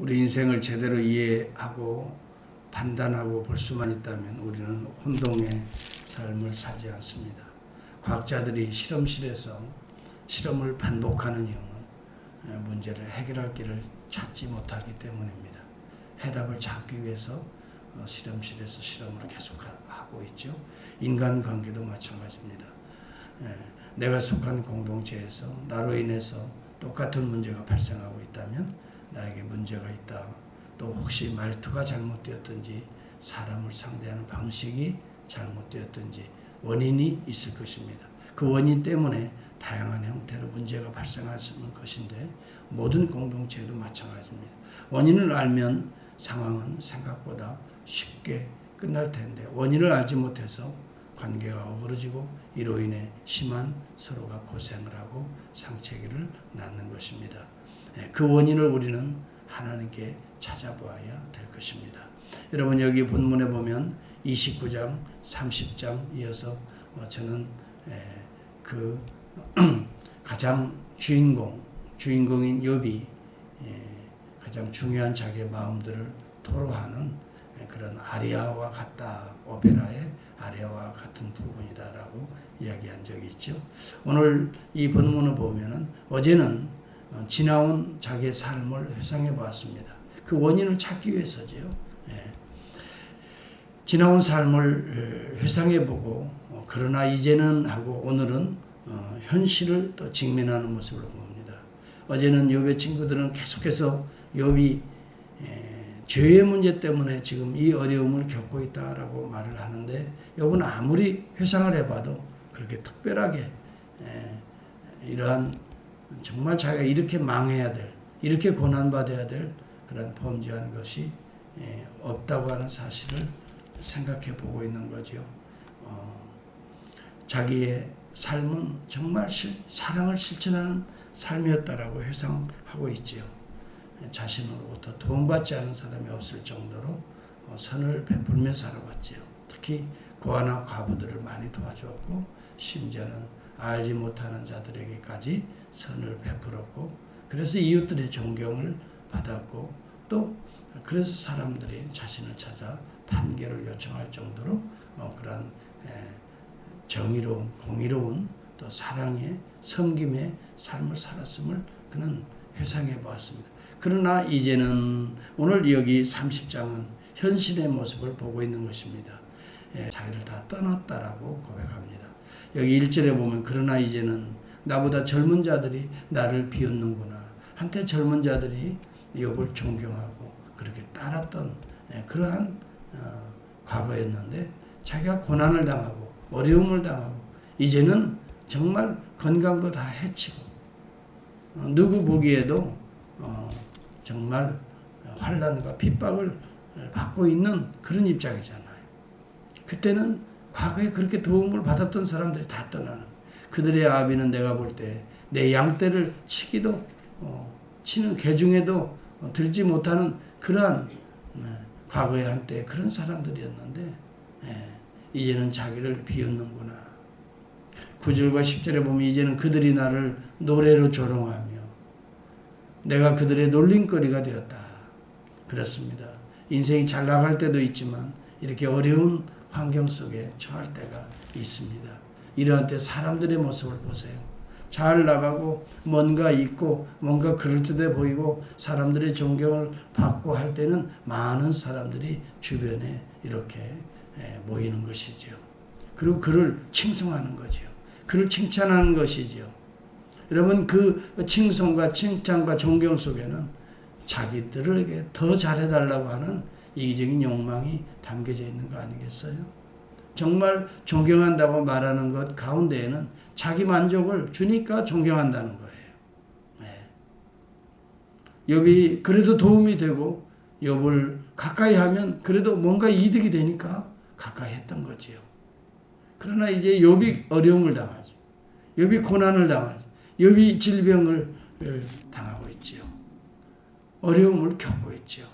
우리 인생을 제대로 이해하고 판단하고 볼 수만 있다면 우리는 혼동의 삶을 살지 않습니다. 과학자들이 실험실에서 실험을 반복하는 이유는 문제를 해결할 길을 찾지 못하기 때문입니다. 해답을 찾기 위해서 어, 실험실에서 실험을 계속하고 있죠. 인간관계도 마찬가지입니다. 예, 내가 속한 공동체에서 나로 인해서 똑같은 문제가 발생하고 있다면 나에게 문제가 있다. 또 혹시 말투가 잘못되었든지 사람을 상대하는 방식이 잘못되었든지 원인이 있을 것입니다. 그 원인 때문에 다양한 형태로 문제가 있는 것인데 모든 공동체에도 마찬가지입니다. 원인을 알면 상황은 생각보다 쉽게 끝날 텐데 원인을 알지 못해서 관계가 어그러지고 이로 인해 심한 서로가 고생을 하고 상처기를 낳는 것입니다. 예, 그 원인을 우리는 하나님께 찾아보아야 될 것입니다. 여러분 여기 본문에 보면 29장, 30장 이어서 어, 저는 예, 그 가장 주인공, 주인공인 예, 가장 중요한 자기의 마음들을 토로하는 그런 아리아와 같다 오페라의 아리아와 같은 부분이다라고 이야기한 적이 있죠. 오늘 이 본문을 보면은 어제는 어, 지나온 자기의 삶을 회상해 보았습니다. 그 원인을 찾기 위해서지요. 예. 지나온 삶을 회상해 보고 어, 그러나 이제는 하고 오늘은 어, 현실을 또 직면하는 모습을 봅니다. 어제는 욥의 친구들은 계속해서 욥이 죄의 문제 때문에 지금 이 어려움을 겪고 있다라고 말을 하는데 욥은 아무리 회상을 해봐도 그렇게 특별하게 이러한 정말 자기가 이렇게 망해야 될 이렇게 고난받아야 될 그런 범죄한 것이 없다고 하는 사실을 생각해 보고 있는 거죠. 어, 자기의 삶은 정말 실, 사랑을 실천하는 삶이었다라고 회상하고 있지요. 자신으로부터 도움받지 않은 사람이 없을 정도로 어, 선을 베풀며 살아왔지요. 특히 고아나 과부들을 많이 도와주었고 심지어는 알지 못하는 자들에게까지 선을 베풀었고 그래서 이웃들의 존경을 받았고 또 그래서 사람들이 자신을 찾아 판결을 요청할 정도로 어, 그런 정의로운 공의로운 또 사랑의 섬김의 삶을 살았음을 그는 회상해 보았습니다. 그러나 이제는 오늘 여기 30장은 현실의 모습을 보고 있는 것입니다. 예, 자기를 다 떠났다라고 고백합니다. 여기 1절에 보면 그러나 이제는 나보다 젊은 자들이 나를 비웃는구나. 한때 젊은 자들이 욥을 존경하고 그렇게 따랐던 예, 그러한 어, 과거였는데 자기가 고난을 당하고 어려움을 당하고 이제는 정말 건강도 다 해치고 어, 누구 보기에도 어, 정말 환란과 핍박을 받고 있는 그런 입장이잖아요. 그때는 과거에 그렇게 도움을 받았던 사람들이 다 떠나는 그들의 아비는 내가 볼 때 내 양떼를 치기도 어, 치는 개 중에도 어, 들지 못하는 그러한 네, 과거에 한때 그런 사람들이었는데 예, 이제는 자기를 비웃는구나. 9절과 10절에 보면 이제는 그들이 나를 노래로 조롱하며 내가 그들의 놀림거리가 되었다. 그렇습니다. 인생이 잘 나갈 때도 있지만 이렇게 어려운 환경 속에 처할 때가 있습니다. 이러한 때 사람들의 모습을 보세요. 잘 나가고 뭔가 있고 뭔가 그럴듯해 보이고 사람들의 존경을 받고 할 때는 많은 사람들이 주변에 이렇게 모이는 것이죠. 그리고 그를 칭송하는 거죠. 그를 칭찬하는 것이죠. 여러분 그 칭송과 칭찬과 존경 속에는 자기들에게 더 잘해달라고 하는 이기적인 욕망이 담겨져 있는 거 아니겠어요? 정말 존경한다고 말하는 것 가운데에는 자기 만족을 주니까 존경한다는 거예요. 네. 욥이 그래도 도움이 되고 욥을 가까이 하면 그래도 뭔가 이득이 되니까 가까이 했던 거지요. 그러나 이제 욥이 어려움을 당하죠. 욥이 고난을 당하죠. 욥이 질병을 당하고 있지요. 어려움을 겪고 있지요.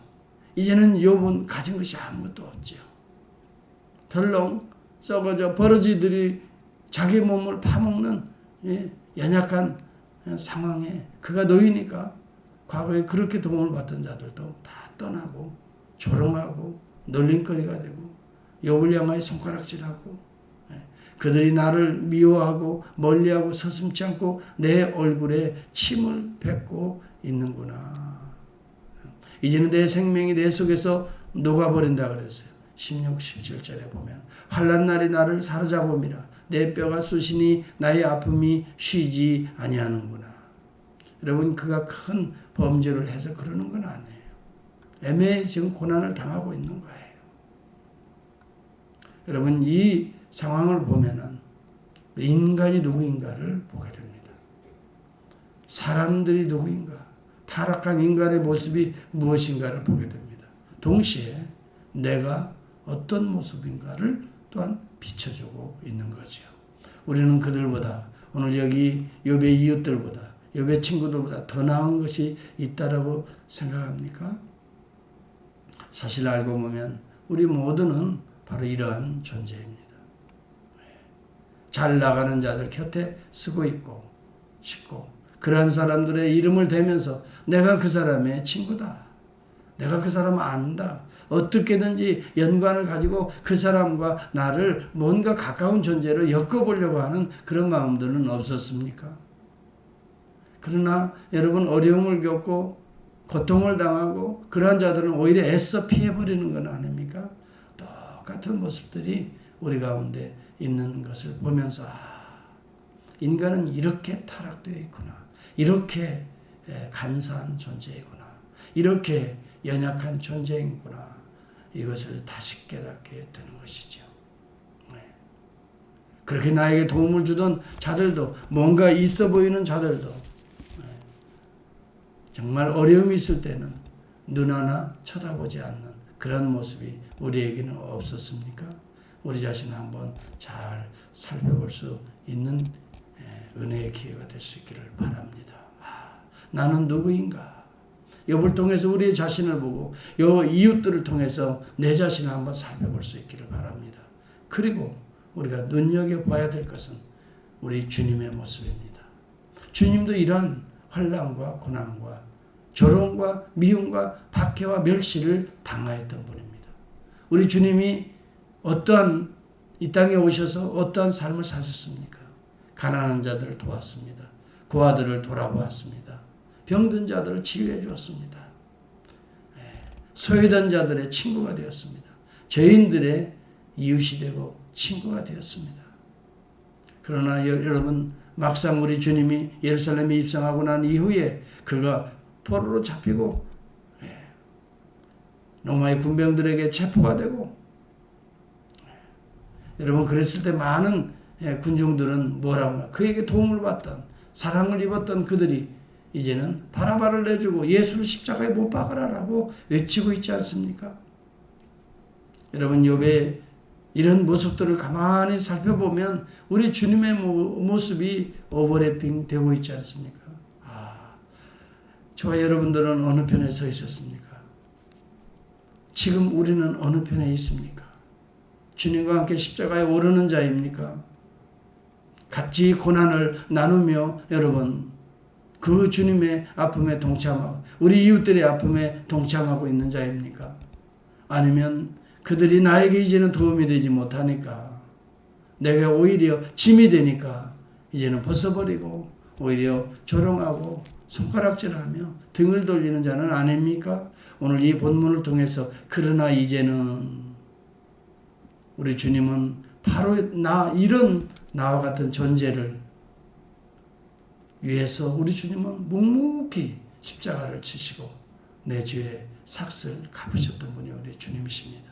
이제는 욥은 가진 것이 아무것도 없지요. 덜렁 썩어져 버러지들이 자기 몸을 파먹는 예, 연약한 상황에 그가 놓이니까 과거에 그렇게 도움을 받던 자들도 다 떠나고 조롱하고 놀림거리가 되고 욥을 향하여 손가락질하고 예, 그들이 나를 미워하고 멀리하고 서슴지 않고 내 얼굴에 침을 뱉고 있는구나. 이제는 내 생명이 내 속에서 녹아버린다 그랬어요. 16, 17절에 보면 환란 날이 나를 사로잡음이라 내 뼈가 쑤시니 나의 아픔이 쉬지 아니하는구나. 여러분 그가 큰 범죄를 해서 그러는 건 아니에요. 애매히 지금 고난을 당하고 있는 거예요. 여러분 이 상황을 보면은 인간이 누구인가를 보게 됩니다. 사람들이 누구인가, 타락한 인간의 모습이 무엇인가를 보게 됩니다. 동시에 내가 어떤 모습인가를 또한 비춰주고 있는 거죠. 우리는 그들보다 오늘 여기 욥의 이웃들보다 욥의 친구들보다 더 나은 것이 있다라고 생각합니까? 사실 알고 보면 우리 모두는 바로 이러한 존재입니다. 잘 나가는 자들 곁에 쓰고 있고 싶고 그러한 사람들의 이름을 대면서 내가 그 사람의 친구다. 내가 그 사람 안다. 어떻게든지 연관을 가지고 그 사람과 나를 뭔가 가까운 존재로 엮어보려고 하는 그런 마음들은 없었습니까? 그러나 여러분 어려움을 겪고 고통을 당하고 그러한 자들은 오히려 애써 피해버리는 건 아닙니까? 똑같은 모습들이 우리 가운데 있는 것을 보면서 아, 인간은 이렇게 타락되어 있구나. 이렇게 간사한 존재이구나. 이렇게 연약한 존재이구나. 이것을 다시 깨닫게 되는 것이죠. 네. 그렇게 나에게 도움을 주던 자들도 뭔가 있어 보이는 자들도 네. 정말 어려움이 있을 때는 눈 하나 쳐다보지 않는 그런 모습이 우리에게는 없었습니까? 우리 자신을 한번 잘 살펴볼 수 있는 은혜의 기회가 될 수 있기를 바랍니다. 아, 나는 누구인가? 욥을 통해서 우리 자신을 보고 요 이웃들을 통해서 내 자신을 한번 살펴볼 수 있기를 바랍니다. 그리고 우리가 눈여겨 봐야 될 것은 우리 주님의 모습입니다. 주님도 이러한 환란과 고난과 조롱과 미움과 박해와 멸시를 당하였던 분입니다. 우리 주님이 어떠한 이 땅에 오셔서 어떠한 삶을 사셨습니까? 가난한 자들을 도왔습니다. 고아들을 돌아보았습니다. 병든 자들을 치유해 주었습니다. 예, 소외된 자들의 친구가 되었습니다. 죄인들의 이웃이 되고 친구가 되었습니다. 그러나 여러분 막상 우리 주님이 예루살렘에 입성하고 난 이후에 그가 포로로 잡히고 예, 로마의 군병들에게 체포가 되고 예, 여러분 그랬을 때 많은 군중들은 뭐라고 그에게 도움을 받던 사랑을 입었던 그들이 이제는 바라바를 내주고 예수를 십자가에 못 박으라라고 외치고 있지 않습니까? 여러분 욥의 이런 모습들을 가만히 살펴보면 우리 주님의 모습이 오버래핑 되고 있지 않습니까? 아, 저와 여러분들은 어느 편에 서 있었습니까? 지금 우리는 어느 편에 있습니까? 주님과 함께 십자가에 오르는 자입니까? 같이 고난을 나누며 여러분 그 주님의 아픔에 동참하고 우리 이웃들의 아픔에 동참하고 있는 자입니까? 아니면 그들이 나에게 이제는 도움이 되지 못하니까 내가 오히려 짐이 되니까 이제는 벗어버리고 오히려 조롱하고 손가락질하며 등을 돌리는 자는 아닙니까? 오늘 이 본문을 통해서 그러나 이제는 우리 주님은 바로 나 이런 나와 같은 존재를 위해서 우리 주님은 묵묵히 십자가를 치시고 내 죄의 삭을 갚으셨던 분이 우리 주님이십니다.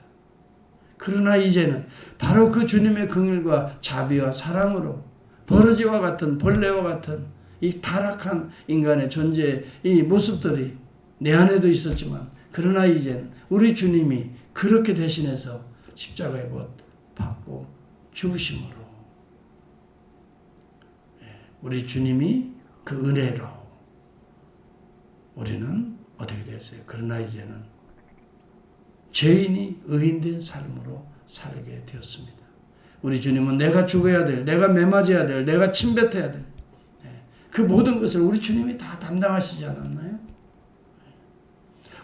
그러나 이제는 바로 그 주님의 긍휼과 자비와 사랑으로 버러지와 같은 벌레와 같은 이 타락한 인간의 존재의 이 모습들이 내 안에도 있었지만 그러나 이제는 우리 주님이 그렇게 대신해서 십자가에 못 받고 죽으심으로 예, 우리 주님이 그 은혜로 우리는 어떻게 됐어요? 그러나 이제는 죄인이 의인된 삶으로 살게 되었습니다. 우리 주님은 내가 죽어야 될, 내가 매맞아야 될, 내가 침뱉어야 될, 예, 그 모든 것을 우리 주님이 다 담당하시지 않았나요?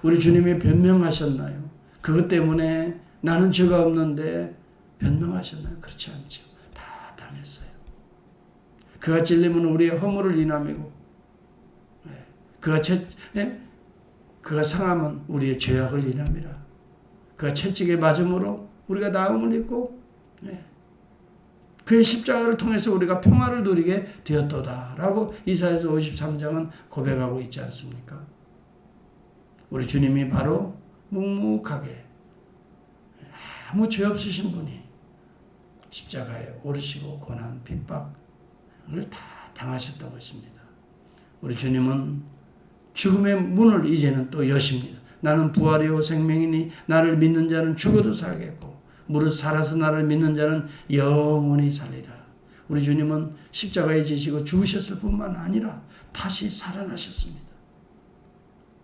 우리 주님이 변명하셨나요? 그것 때문에 나는 죄가 없는데 변명하셨나요? 그렇지 않죠. 다 당했어요. 그가 찔림은 우리의 허물을 인함이고, 예. 그가 채, 예? 그가 상함은 우리의 죄악을 인함이라. 그가 채찍에 맞음으로 우리가 나음을 입고, 예. 그의 십자가를 통해서 우리가 평화를 누리게 되었도다라고 이사야서 53장은 고백하고 있지 않습니까? 우리 주님이 바로 묵묵하게 아무 죄 없으신 분이 십자가에 오르시고 고난 핍박을 다 당하셨던 것입니다. 우리 주님은 죽음의 문을 이제는 또 여십니다. 나는 부활이요 생명이니 나를 믿는 자는 죽어도 살겠고 무릇 살아서 나를 믿는 자는 영원히 살리라. 우리 주님은 십자가에 지시고 죽으셨을 뿐만 아니라 다시 살아나셨습니다.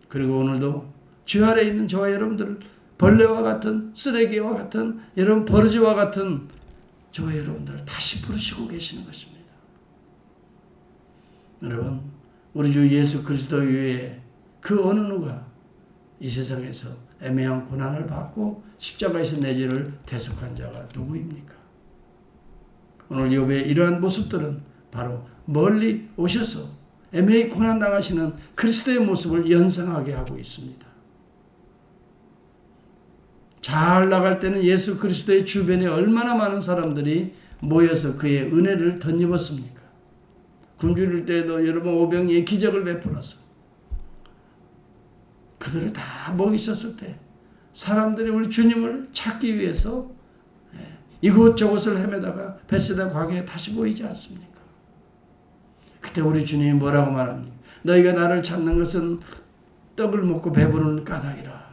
그리고 오늘도 죄 아래 있는 저와 여러분들 벌레와 같은 쓰레기와 같은 여러분 버르지와 같은 저와 여러분들을 다시 부르시고 계시는 것입니다. 여러분 우리 주 예수 그리스도 외에 그 어느 누가 이 세상에서 애매한 고난을 받고 십자가에서 내 죄를 대속한 자가 누구입니까? 오늘 욥의 이러한 모습들은 바로 멀리 오셔서 애매히 고난 당하시는 그리스도의 모습을 연상하게 하고 있습니다. 잘 나갈 때는 예수 그리스도의 주변에 얼마나 많은 사람들이 모여서 그의 은혜를 덧입었습니까? 굶주릴 때도 여러분 오병이의 기적을 베풀어서 그들을 다 먹이셨을 때 사람들이 우리 주님을 찾기 위해서 예, 이곳저곳을 헤매다가 베세다 광야에 다시 보이지 않습니까? 그때 우리 주님이 뭐라고 말합니까? 너희가 나를 찾는 것은 떡을 먹고 배부르는 까닭이라.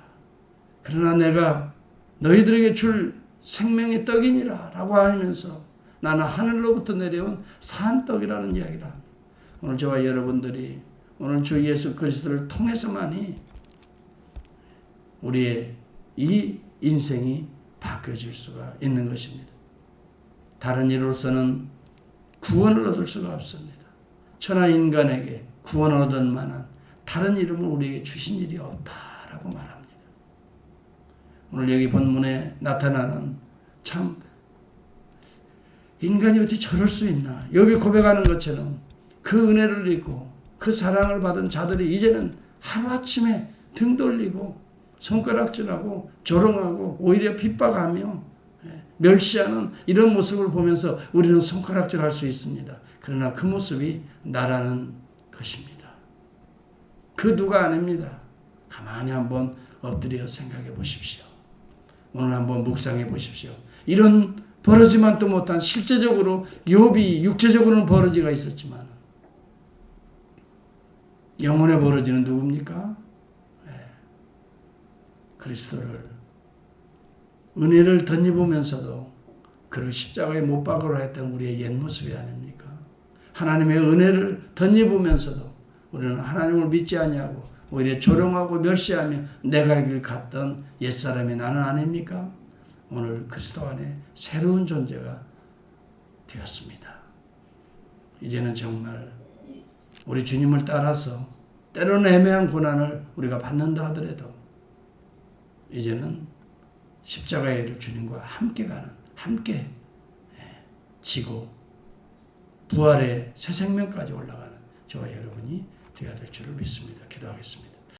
그러나 내가 너희들에게 줄 생명의 떡이니라 라고 하면서 나는 하늘로부터 내려온 산떡이라는 이야기를 합니다. 오늘 저와 여러분들이 오늘 주 예수 그리스도를 통해서만이 우리의 이 인생이 바뀌어질 수가 있는 것입니다. 다른 이로서는 구원을 얻을 수가 없습니다. 천하 인간에게 구원을 얻을 만한 다른 이름을 우리에게 주신 일이 없다라고 말합니다. 오늘 여기 본문에 나타나는 참 인간이 어떻게 저럴 수 있나? 여기 고백하는 것처럼 그 은혜를 입고 그 사랑을 받은 자들이 이제는 하루아침에 등 돌리고 손가락질하고 조롱하고 오히려 핍박하며 예, 멸시하는 이런 모습을 보면서 우리는 손가락질 할 수 있습니다. 그러나 그 모습이 나라는 것입니다. 그 누가 아닙니다. 가만히 한번 엎드려 생각해 보십시오. 오늘 한번 묵상해 보십시오. 이런 버러지만도 못한 실제적으로 욥이 육체적으로는 버러지가 있었지만 영혼의 버러지는 누굽니까? 네. 그리스도를 은혜를 덧입으면서도 그를 십자가에 못 박으러 했던 우리의 옛 모습이 아닙니까? 하나님의 은혜를 덧입으면서도 우리는 하나님을 믿지 않냐고 오히려 조롱하고 멸시하며 내가 길 갔던 옛사람이 나는 아닙니까? 오늘 그리스도 안에 새로운 존재가 되었습니다. 이제는 정말 우리 주님을 따라서 때로는 애매한 고난을 우리가 받는다 하더라도 이제는 십자가의 일을 주님과 함께 가는 함께 예, 지고 부활의 새 생명까지 올라가는 저와 여러분이 되어야 될 줄을 믿습니다. 기도하겠습니다.